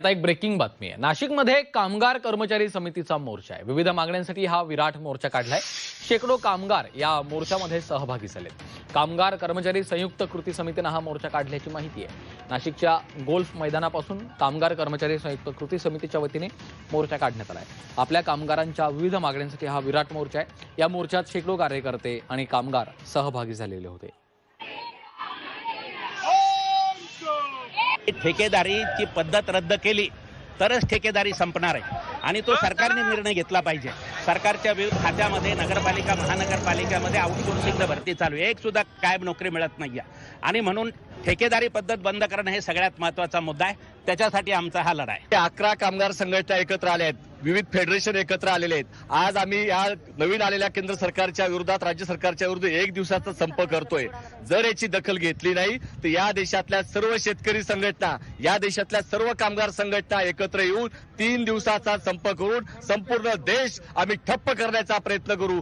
आता एक ब्रेकिंग बातमी आहे. नाशिकमध्ये कामगार कर्मचारी समितीचा मोर्चा आहे. विविध मागण्यांसाठी हा विराट मोर्चा काढलाय. शेकडो कामगार या मोर्चामध्ये सहभागी झालेत. कामगार कर्मचारी संयुक्त कृती समितीनं हा मोर्चा काढल्याची माहिती आहे. नाशिकच्या गोल्फ मैदानापासून कामगार कर्मचारी संयुक्त कृती समितीच्या वतीने मोर्चा काढण्यात आलाय. आपल्या कामगारांच्या विविध मागण्यांसाठी हा विराट मोर्चा आहे. या मोर्चात शेकडो कार्यकर्ते आणि कामगार सहभागी झालेले होते. ठेकेदारीची पद्धत रद्द केली तरच ठेकेदारी संपणार आहे. आणि तो सरकारने निर्णय घेतला पाहिजे. सरकारच्या विविध खात्यामध्ये नगरपालिका महानगरपालिकामध्ये आउटसोर्सिंग भरती चालू आहे. एक सुद्धा कायम नोकरी मिळत नाहीये. आणि म्हणून ठेकेदारी पद्धत बंद करणं हे सगळ्यात महत्त्वाचा मुद्दा आहे. त्याच्यासाठी आमचा हा लढा आहे. अकरा कामगार संघटना एकत्र आल्या आहेत. विविध फेडरेशन एकत्र आलेले आहेत. आज आम्ही या नवीन आलेल्या केंद्र सरकारच्या विरोधात राज्य सरकारच्या विरुद्ध एक दिवसाचा संप करतोय. जर याची दखल घेतली नाही तर या देशातल्या सर्व शेतकरी संघटना या देशातल्या सर्व कामगार संघटना एकत्र येऊन तीन दिवसाचा संप करून संपूर्ण देश आम्ही ठप्प करण्याचा प्रयत्न करू.